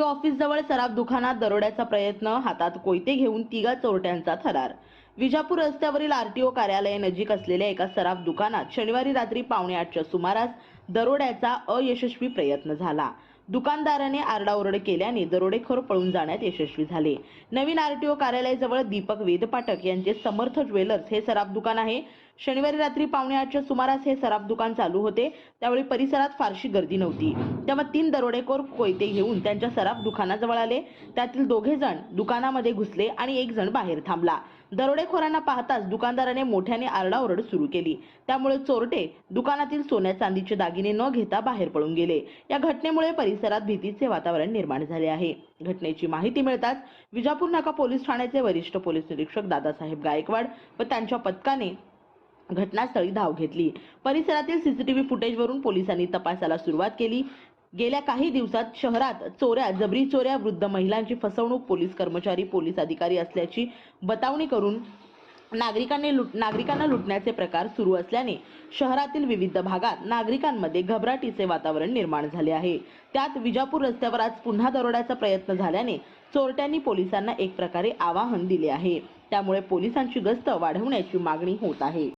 Office जवळ सराफ दुकानात दरोड्याचा प्रयत्न हातात कोयते घेऊन तिघा चोरट्यांचा थरार. विजापूर रस्त्यावरील आरटीओ कार्यालयानजीक असलेल्या एका सराफ दुकानात शनिवारी रात्री पावणे आठच्या सुमारास दरोड्याचा अयशस्वी प्रयत्न झाला. दुकानदाराने आरडाओरड केल्याने दरोडेखोर पळून जाण्यात यशस्वी झाले. नवीन आरटीओ कार्यालयाजवळ दीपक वेद पाठक यांचे समर्थ ज्वेलर्स हे सराफ दुकान आहे. शनिवारी रात्री पावणे आठच्या सुमारास हे सराफ दुकान चालू होते. त्यावेळी परिसरात फारशी गर्दी नव्हती. तेव्हा तीन दरोडेखोर कोयते घेऊन त्यांच्या सराफ दुकानाजवळ आले. त्यातील दोघे जण दुकानामध्ये घुसले आणि एक जण बाहेर थांबला. दरोडेखोरांना पाहताच दुकानदाराने मोठ्याने आरडाओरड सुरू केली. त्यामुळे चोरटे दुकानातील सोन्या चांदीचे दागिने न घेता बाहेर पळून गेले. या घटनेमुळे परिसरात भीतीचे वातावरण निर्माण झाले आहे. घटनेची माहिती मिळताच विजापूर नाका पोलीस ठाण्याचे वरिष्ठ पोलीस निरीक्षक दादासाहेब गायकवाड व त्यांच्या पथकाने घटनास्थळी धाव घेतली. परिसरातील सीसीटीव्ही फुटेजवरून पोलिसांनी तपासाला सुरुवात केली. गेल्या काही दिवसात शहरात चोऱ्या जबरी चोऱ्या वृद्ध महिलांची फसवणूक पोलीस कर्मचारी पोलीस अधिकारी असल्याची बतावणी करून नागरिकांनी लुट नागरिकांना लुटण्याचे प्रकार सुरू असल्याने शहरातील विविध भागात नागरिकांमध्ये घबराटीचे वातावरण निर्माण झाले आहे. त्यात विजापूर रस्त्यावर आज पुन्हा दरोड्याचा प्रयत्न झाल्याने चोरट्यांनी पोलिसांना एक प्रकारे आवाहन दिले आहे. त्यामुळे पोलिसांची गस्त वाढवण्याची मागणी होत आहे.